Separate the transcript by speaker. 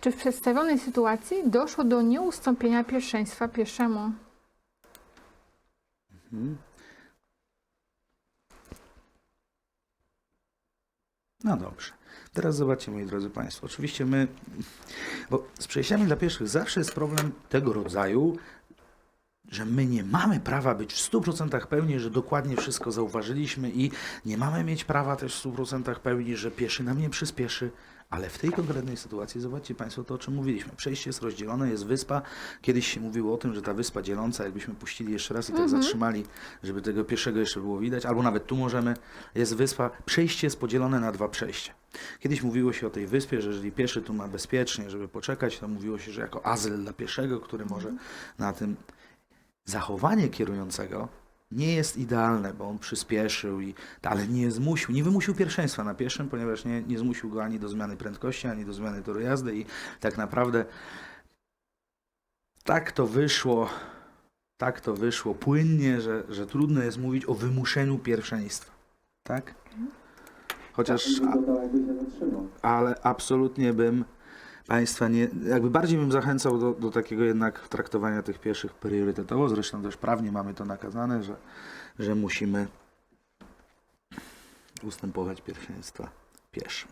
Speaker 1: Czy w przedstawionej sytuacji doszło do nieustąpienia pierwszeństwa pieszemu?
Speaker 2: No dobrze. Teraz zobaczcie, moi drodzy Państwo. Oczywiście my, bo z przejściami dla pieszych zawsze jest problem tego rodzaju, że my nie mamy prawa być w 100% pewni, że dokładnie wszystko zauważyliśmy i nie mamy mieć prawa też w 100% pewni, że pieszy nam nie przyspieszy. Ale w tej konkretnej sytuacji, zobaczcie Państwo to, o czym mówiliśmy. Przejście jest rozdzielone, jest wyspa. Kiedyś się mówiło o tym, że ta wyspa dzieląca, jakbyśmy puścili jeszcze raz i tak zatrzymali, żeby tego pieszego jeszcze było widać, albo nawet tu możemy, jest wyspa. Przejście jest podzielone na dwa przejścia. Kiedyś mówiło się o tej wyspie, że jeżeli pieszy tu ma bezpiecznie, żeby poczekać, to mówiło się, że jako azyl dla pieszego, który może na tym zachowanie kierującego nie jest idealne, bo on przyspieszył, i, ale nie zmusił, nie wymusił pierwszeństwa na pieszym, ponieważ nie, nie zmusił go ani do zmiany prędkości, ani do zmiany toru jazdy i tak naprawdę tak to wyszło, tak to wyszło płynnie, że, że trudno jest mówić o wymuszeniu pierwszeństwa. Tak? Chociaż ale absolutnie bym Państwa nie, jakby bardziej bym zachęcał do, do takiego jednak traktowania tych pieszych priorytetowo. Zresztą też prawnie mamy to nakazane, że, że musimy ustępować pierwszeństwa pieszym.